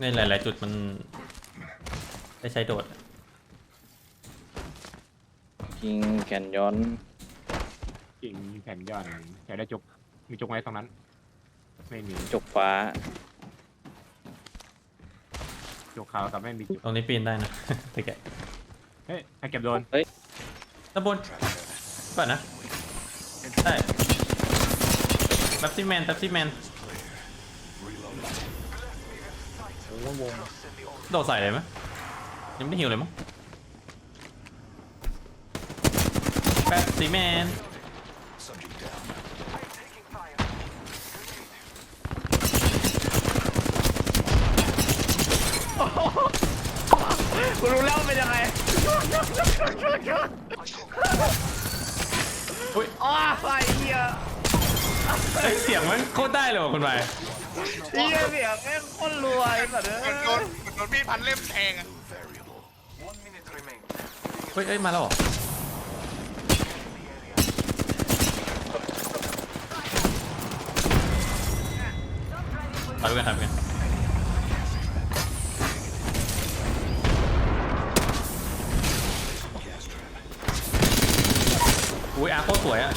ในหลาย ๆ จุดมันได้ใช้โดดยิงแขนย้อนจริงแผ่นย่อนอยากได้จุกมีจุกไหมตรงนั้น ไม่มีจกฟ้าจุกขาวแต่ไม่มีจุกตรงนี้ปีนได้นะ ตะแกะเฮ้ยให้เก็บโดนด้านบนก่อนนะ ได้แป๊บซี่แมนแป๊บซี่แมน โอ้วงโดดใส่เลยไหมยังไม่ได้หิวเลยมั้งแป๊บซี่แมนกูรู้แล้วเป็นยังไงอุ้ย อ้าไอ้เหี้ย เอ้ยเสียงมันโคตรได้เลยว่ะคุณไป เหี้ยเสียงแม่งโคนรวยสัตว์เหมือนโดนเหมือนโดนมีดพันเล่มแทงอะเฮ้ยเอ้ยมาแล้วเหรอ ถ่ายไปกันถ่ายไปกันอุ้ยอาร์โคตรสวยอะ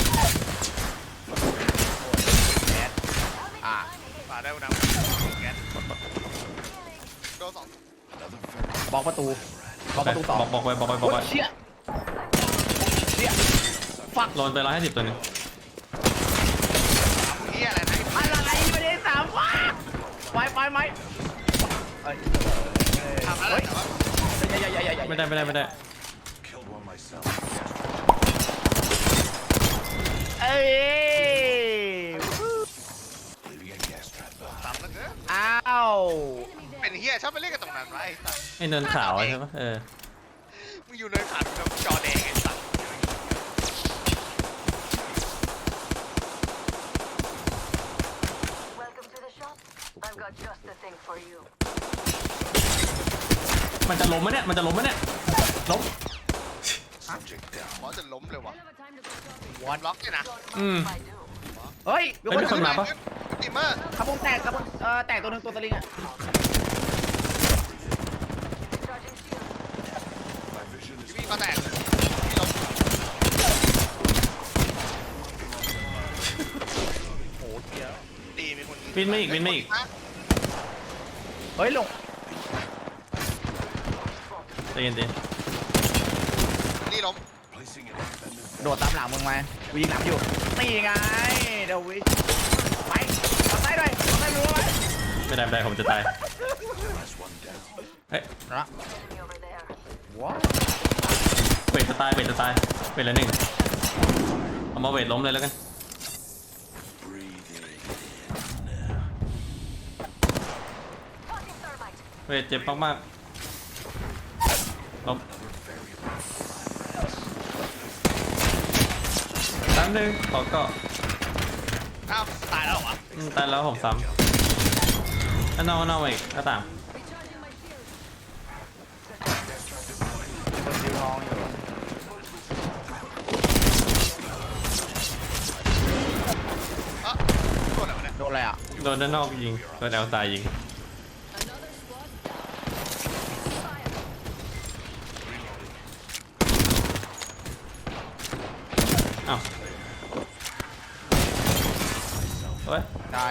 ประตูบล็อกประตูสองบอกบอกไว้บอกไว้บอกไว้เชี่ยเชี่ยโดนไปร้อยห้าสิบตัวหนึงเฮียอะไรนะไอ้พันอะไรไม่ได้สามฟ้าไปไปไปเอ้ยทำอะไรแต่ว่าใหญ่ใหญ่ใหญ่ใหญ่ใหญ่ไม่ได้ไม่ได้ไม่ได้ เอ้ย สามแล้วเกิน อ้าว เป็นเฮีย ชอบไปเล่นกันตรงนั้นวะไอ้สัสไอ้เนินขาวอะใช่ปะเออมึงอยู่เนินขาดมึงจอแดงไอ้สัส Welcome to the shop. I've got just the thing for you. มันจะล้มไหมเนี่ย มันจะล้มไหมเนี่ย ล้ม หมอจะล้มเลยวะวันล็อกเลยนะอืม I do. เฮ้ยมีเฮ้ยมีคคนนมาปะ ติมเมอร์ขับวงแตกขับวงเอ่อแตกตัวหนึ่งตัวสลิงอะ Charging shield. ทีวีมาแตกพี่ล้ม โอ้เหี้ย ดีมีคนยิง บินไม่อีกบินไม่อีกฮะเฮ้ยลงใจเย็นใจเย็นนี่ล้มโดดตามหลังมึงมากูยิงหลังอยู่นี่ไงเดี๋ยววิไปทำได้ด้วยทำได้รู้ไหมไม่ได้ไม่ได้ผมจะตายเฮ้ยนะ Enemy over there. ว้าเวทจะตายเวทจะตายเวทละหนึ่งเอามาเวทล้มเลยแล้วกัน เวทเจ็บมากๆล้มสามหนึ่งขอเกาะอ้าวตายแล้วเหรอวะอืมตายแล้วผมซ้ำอันนอกอันนอกมาอีกหน้าต่างคนยืนมองอยู่เอ้าโดนอะไรวะเนี่ยโดนอะไรอะ โดนด้านนอกยิง โดนแอลตายยิง อ้าวเฮ้ย ได้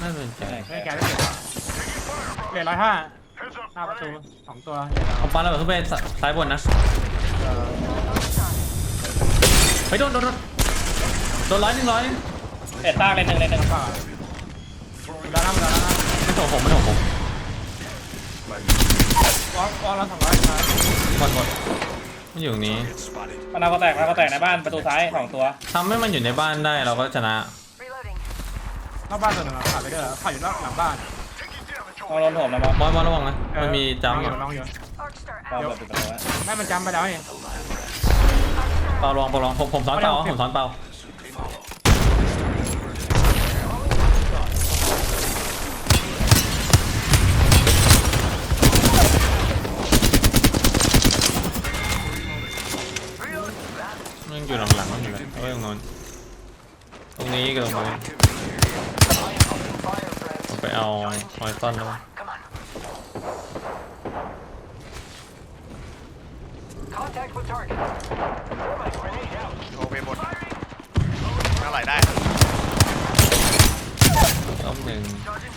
น่าสนใจให้แกได้เก็บเหลือร้อยห้าหน้าประตูสองตัวเอาปลาระเบิดขึ้นไปสซ้ายบนนะเฮ้ยโดนโดนโดนโดนร้อยหนึ่งร้อยหนึ่งเอ็ดต้าเลยหนึ่งเลยหนึ่งก็แล้วนะแล้วนะไม่ส่งผมไม่ส่งผมวอลวอลละสองร้อยครับหมดหมดมันอยู่ตรงนี้มะนาวก็แตกมะนาวก็แตกในบ้านประตูซ้ายสองตัวทำให้มันอยู่ในบ้านได้เราก็ชนะ Reloading. นอกบ้านตัวหนึ่งผ่านไปเด้อผ่านอยู่นอกหลังบ้านต้องโดนผมนะมอสบอลบอลระวังนะมันมีจัมป์ออยู่ยู่น้องอยู่ Arcstar ตอน out. เปิดประตูไว้แม่มันจำไปแล้วนี่เปาลองเปาลองผมผมสอนเปาผมสอนเปามันอยู่หลังๆมันอยู่เลยเอาไว้ตรงโน้นตรงนี้กับตรงโน้นผมไป Oh my thunder! Contact with target. Thermite grenade out. โทรไปหมด Firing. เท่าไหร่ได้ต้มหนึ่ง Charging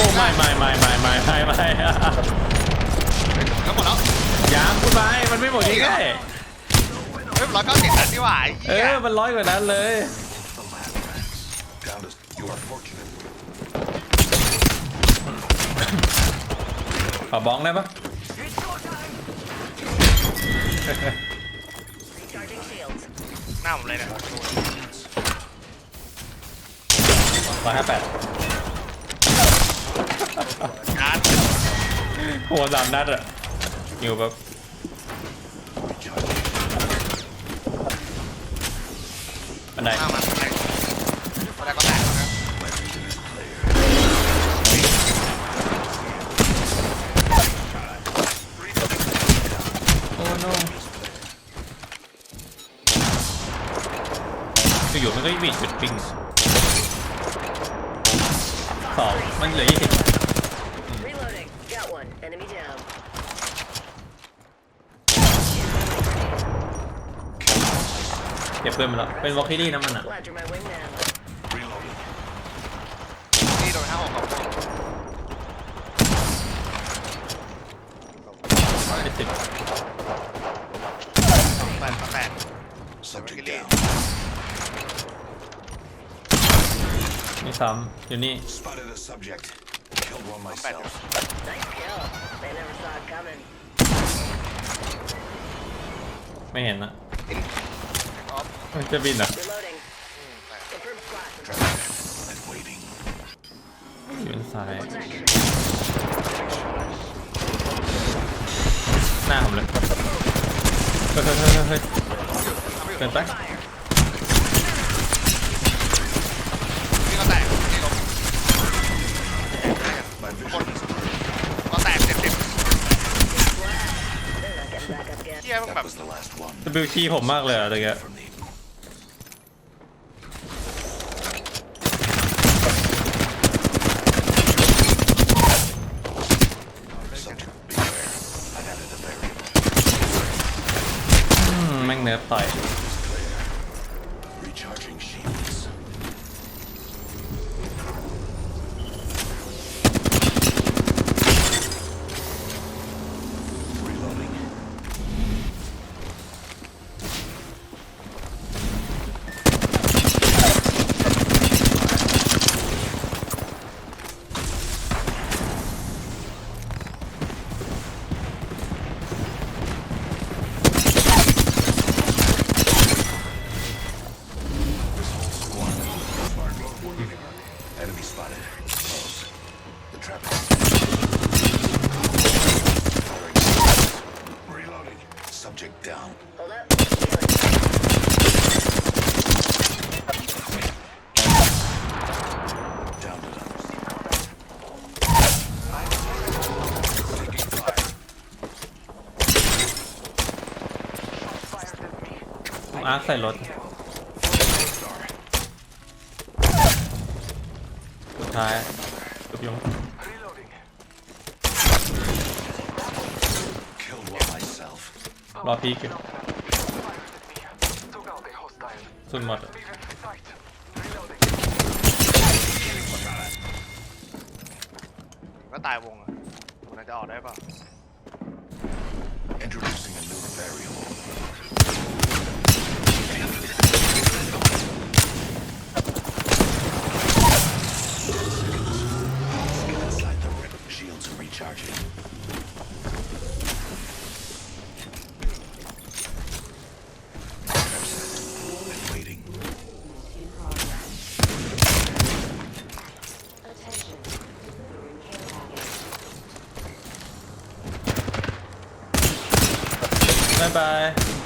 อ้ไม่ไม่ไม่ไม่ไม่ไม่ไม่ก็หมดแล้วยามคุณไปมันไม่หมดง่ายเฮ้ยร้อยเก้าสิบนัดนี่หว่าไอ้ๆเอเหี้ยอมันร้อยกว่านั้นเลย The lab rats. Down to. You are fortunate. ขอบ้องได้ปะ Recharging shields. หน้าผมเลยเนี่ยร้อยห้าแปดการ์ด หัวสามนัดอะอยู่แบบ Recharging. บันไดหน้ามันแตกแตกก็แตกนะ My vision is clear. โอ้โนอยู่ๆมันก็มีจุดปิ้งสองมันเหลือยี่สิบ Reloading. Got one. Enemy down. เก็บเพื่อนมาแล้วเป็นวอลคิลี่นะมันอะ Glad you're my wingman. Reloading. นี่โดนห้าหกกับเจ็ดสิบแปดแปด Subject Really? down. นี่ซ้ำอยู่นี่ Spotted a subject. Killed one Bad. myself. Nice kill. They never saw it coming. ไม่เห็นนะออฟมันจะบินเหรอะ Reloading. Confirmed spot. Trap set. And waiting. อยู่ด้านซ้าย Protection. หน้าผมเลย เฮ้ยเฮ้ยเฮ้ยเฮ้ยเกินไป Fire. นี่ก็แตกนี่ลง My vision is clear. ก็แตกเจ็ดสิบ They're not getting back up again. เชี่ยแบบบิวตี้ผมมากเลยอะไรเงี้ยแม่งเนิร์ฟต่อย down. Hold up. Healing. Down to them. Taking fire. อาร์คใส่รถสุดท้ายจบยง Killed one myself. รอพีกอยู่สุดหมดอะก็ตายวงอะมันจะออกได้ป่ะ Introducing a new variable. Inside the rip. Shields are recharging. 拜拜。